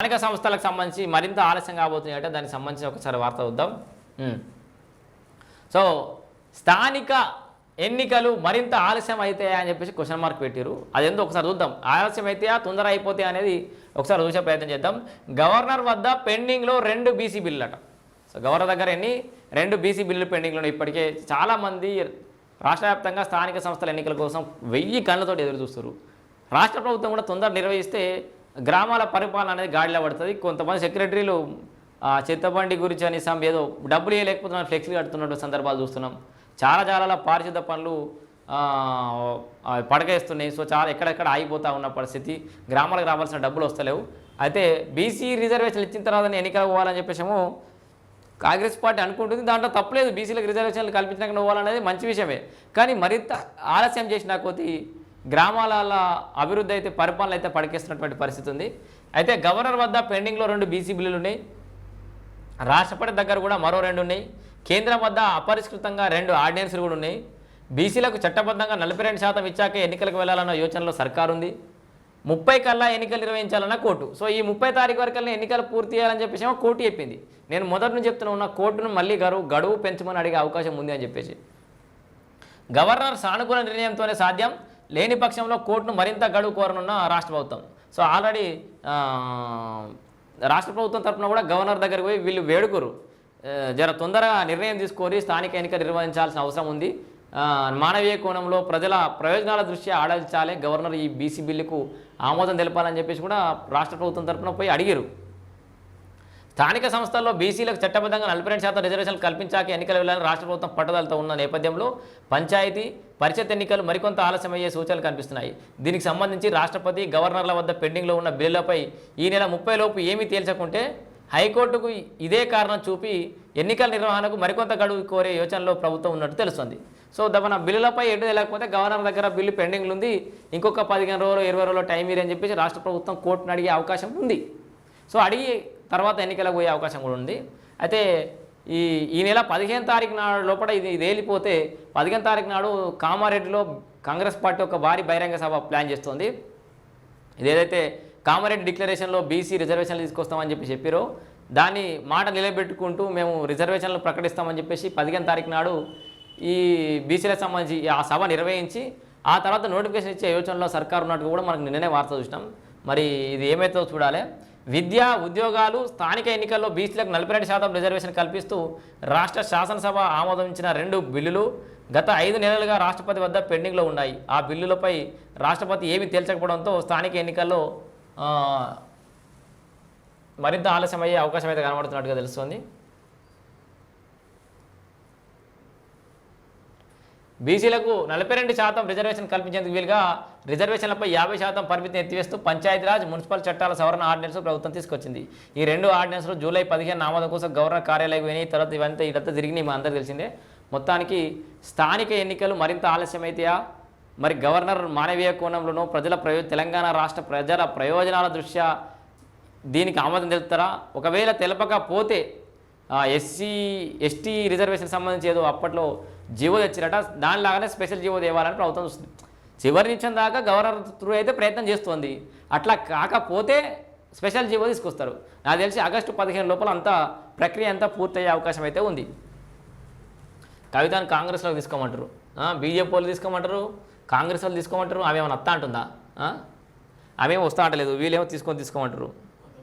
స్థానిక సంస్థలకు సంబంధించి మరింత ఆలస్యం కాబోతుంది అంటే దానికి సంబంధించి ఒకసారి వార్త చూద్దాం. సో స్థానిక ఎన్నికలు మరింత ఆలస్యం అవుతాయా అని చెప్పేసి క్వశ్చన్ మార్క్ పెట్టారు అదేందో ఒకసారి చూద్దాం. ఆలస్యం అవుతాయా తొందర అయిపోతాయా అనేది ఒకసారి చూసే ప్రయత్నం చేద్దాం. గవర్నర్ వద్ద పెండింగ్లో రెండు బీసీ బిల్లు అట సో గవర్నర్ దగ్గర ఎన్ని? రెండు బీసీ బిల్లులు పెండింగ్లో ఉన్నాయి. ఇప్పటికే చాలామంది రాష్ట్ర వ్యాప్తంగా స్థానిక సంస్థల ఎన్నికల కోసం వెయ్యి కళ్ళతో ఎదురు చూస్తారు రాష్ట్ర ప్రభుత్వం కూడా తొందర నిర్వహిస్తే గ్రామాల పరిపాలన అనేది గాడిలో పడుతుంది. కొంతమంది సెక్రటరీలు చెత్తబండి గురించి అని సమ్ ఏదో డబ్బులు ఇవ్వలేకపోతున్నా ఫ్లెక్సీలు కడుతున్నటువంటి సందర్భాలు చూస్తున్నాం. చాలా చాలా పారిశుద్ధ పనులు పడగేస్తున్నాయి సో చాలా ఎక్కడెక్కడ ఆగిపోతూ ఉన్న పరిస్థితి. గ్రామాలకు రావాల్సిన డబ్బులు వస్తలేవు. అయితే బీసీ రిజర్వేషన్లు ఇచ్చిన తర్వాత ఎన్నికలకు పోవాలని చెప్పేసాము కాంగ్రెస్ పార్టీ అనుకుంటుంది. దాంట్లో తప్పలేదు. బీసీలకు రిజర్వేషన్లు కల్పించడానికి పోవాలనేది మంచి విషయమే. కానీ మరింత ఆలస్యం చేసిన కొద్దీ గ్రామాల అభివృద్ధి అయితే పరిపాలన అయితే పడకేస్తున్నటువంటి పరిస్థితి ఉంది. అయితే గవర్నర్ వద్ద పెండింగ్లో రెండు బీసీ బిల్లులు ఉన్నాయి రాష్ట్రపతి దగ్గర కూడా మరో రెండు ఉన్నాయి కేంద్రం వద్ద అపరిష్కృతంగా రెండు ఆర్డినెన్స్లు కూడా ఉన్నాయి. బీసీలకు చట్టబద్ధంగా నలభై రెండు శాతం ఇచ్చాక ఎన్నికలకు వెళ్ళాలన్న యోచనలో సర్కారు ఉంది. ముప్పై కల్లా ఎన్నికలు నిర్వహించాలన్న కోర్టు. సో ఈ ముప్పై తారీఖు వరకల్లా ఎన్నికలు పూర్తి చేయాలని చెప్పేసి ఏమో కోర్టు చెప్పింది. నేను మొదటి నుంచి చెప్తున్నా ఉన్న కోర్టును మళ్ళీ గడువు గడువు పెంచమని అడిగే అవకాశం ఉంది అని చెప్పేసి. గవర్నర్ సానుకూల నిర్ణయంతోనే సాధ్యం. లేని పక్షంలో కోర్టును మరింత గడువు కోరనున్న రాష్ట్ర ప్రభుత్వం. సో ఆల్రెడీ రాష్ట్ర ప్రభుత్వం తరఫున కూడా గవర్నర్ దగ్గరికి పోయి వీళ్ళు వేడుకోరు జర తొందరగా నిర్ణయం తీసుకొని స్థానిక ఎన్నిక నిర్వహించాల్సిన అవసరం ఉంది. మానవీయ కోణంలో ప్రజల ప్రయోజనాల దృష్ట్యా ఆడాల్చాలే గవర్నర్ ఈ బీసీ బిల్లుకు ఆమోదం తెలపాలని చెప్పేసి కూడా రాష్ట్ర ప్రభుత్వం తరఫున పోయి అడిగారు స్థానిక సంస్థల్లో బీసీలకు చట్టబద్ధంగా నలభై రెండు శాతం రిజర్వేషన్లు కల్పించాక ఎన్నికలు వెళ్ళాలని రాష్ట్ర ప్రభుత్వం పట్టుదలతో ఉన్న నేపథ్యంలో పంచాయతీ పరిషత్ ఎన్నికలు మరికొంత ఆలస్యమయ్యే సూచనలు కనిపిస్తున్నాయి. దీనికి సంబంధించి రాష్ట్రపతి గవర్నర్ల వద్ద పెండింగ్లో ఉన్న బిల్లులపై ఈ నెల ముప్పై లోపు ఏమీ తేల్చకుంటే హైకోర్టుకు ఇదే కారణం చూపి ఎన్నికల నిర్వహణకు మరికొంత గడువు కోరే యోచనలో ప్రభుత్వం ఉన్నట్టు తెలుస్తుంది. సో మన బిల్లులపై ఎటు లేకపోతే గవర్నర్ దగ్గర బిల్లు పెండింగ్లు ఉంది ఇంకొక పదిహేను రోజులు ఇరవై రోజులు టైం ఇరని చెప్పేసి రాష్ట్ర ప్రభుత్వం కోర్టును అడిగే అవకాశం ఉంది. సో అడిగి తర్వాత ఎన్నికలకు పోయే అవకాశం కూడా ఉంది. అయితే ఈ ఈ నెల పదిహేను తారీఖు నాడు లోపల ఇది తేలిపోతే పదిహేను తారీఖు నాడు కామారెడ్డిలో కాంగ్రెస్ పార్టీ ఒక భారీ బహిరంగ సభ ప్లాన్ చేస్తోంది. ఇదేదైతే కామారెడ్డి డిక్లరేషన్లో బీసీ రిజర్వేషన్లు తీసుకొస్తామని చెప్పి చెప్పారో దాన్ని మాట నిలబెట్టుకుంటూ మేము రిజర్వేషన్లు ప్రకటిస్తామని చెప్పేసి పదిహేను తారీఖు నాడు ఈ బీసీలకు సంబంధించి ఆ సభ నిర్వహించి ఆ తర్వాత నోటిఫికేషన్ ఇచ్చే యోచనలో సర్కారు ఉన్నట్టు కూడా మనకు నిన్ననే వార్త చూసినాం. మరి ఇది ఏమైతుందో చూడాలి. విద్య ఉద్యోగాలు స్థానిక ఎన్నికల్లో బీసీలకు నలభై రెండు శాతం రిజర్వేషన్ కల్పిస్తూ రాష్ట్ర శాసనసభ ఆమోదించిన రెండు బిల్లులు గత ఐదు నెలలుగా రాష్ట్రపతి వద్ద పెండింగ్లో ఉన్నాయి. ఆ బిల్లులపై రాష్ట్రపతి ఏమీ తేల్చకపోవడంతో స్థానిక ఎన్నికల్లో మరింత ఆలస్యం అయ్యే అవకాశం అయితే కనబడుతున్నట్టుగా తెలుస్తోంది. బీసీలకు నలభై రెండు శాతం రిజర్వేషన్ కల్పించేందుకు వీలుగా రిజర్వేషన్లపై యాభై శాతం పరిమితిని ఎత్తివేస్తూ పంచాయతీరాజ్ మున్సిపల్ చట్టాల సవరణ ఆర్డినెన్స్ ప్రభుత్వం తీసుకొచ్చింది. ఈ రెండు ఆర్డినెన్స్లు జూలై పదిహేను ఆమోదం కోసం గవర్నర్ కార్యాలయం పోయినాయి. తర్వాత ఇవంతా ఇదంతా తిరిగి మా అందరూ తెలిసిందే. మొత్తానికి స్థానిక ఎన్నికలు మరింత ఆలస్యమైతాయా? మరి గవర్నర్ మానవీయ కోణంలోనూ ప్రజల ప్రయో తెలంగాణ రాష్ట్ర ప్రజల ప్రయోజనాల దృష్ట్యా దీనికి ఆమోదం తెలుపుతారా? ఒకవేళ తెలపకపోతే ఎస్సీ ఎస్టీ రిజర్వేషన్ సంబంధించి ఏదో అప్పట్లో జీవో తెచ్చిరట. దానిలాగానే స్పెషల్ జీవో తేవాలని ప్రభుత్వం చూస్తుంది. చివరి నిమిషం దాకా గవర్నర్ త్రూ అయితే ప్రయత్నం చేస్తోంది. అట్లా కాకపోతే స్పెషల్ జీవో తీసుకొస్తారు. నాకు తెలిసి ఆగస్టు పదిహేను లోపల అంతా ప్రక్రియ అంతా పూర్తయ్యే అవకాశం అయితే ఉంది. కవితను కాంగ్రెస్లో తీసుకోమంటారు. బీజేపీ వాళ్ళు తీసుకోమంటారు. కాంగ్రెస్ వాళ్ళు తీసుకోమంటారు. ఆమె ఏమైనా అత్త అంటుందా? ఆ? ఆమె వస్తా అంటలేదు. వీళ్ళేమో తీసుకొని తీసుకోమంటారు.